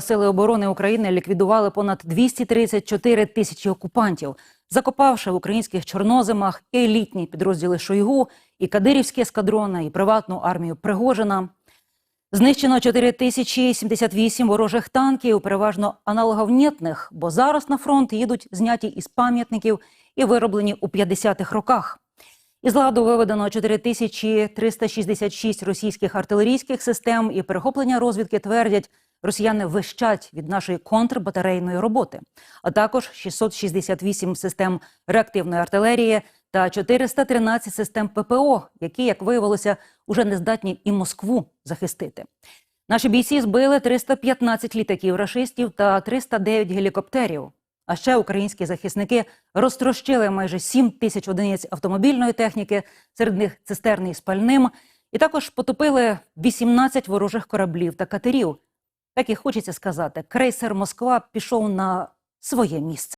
Сили оборони України ліквідували понад 234 тисячі окупантів, закопавши в українських чорноземах і елітні підрозділи Шойгу, і кадирівські ескадрони, і приватну армію Пригожина. Знищено 4078 ворожих танків, переважно аналоговнітних, бо зараз на фронт їдуть зняті із пам'ятників і вироблені у 50-х роках. Із ладу виведено 4366 російських артилерійських систем, і перехоплення розвідки твердять, росіяни вищать від нашої контрбатарейної роботи, а також 668 систем реактивної артилерії та 413 систем ППО, які, як виявилося, уже не здатні і Москву захистити. Наші бійці збили 315 літаків рашистів та 309 гелікоптерів. А ще українські захисники розтрощили майже 7 тисяч одиниць автомобільної техніки, серед них цистерни з пальним, і також потопили 18 ворожих кораблів та катерів. Так і хочеться сказати, крейсер Москва пішов на своє місце.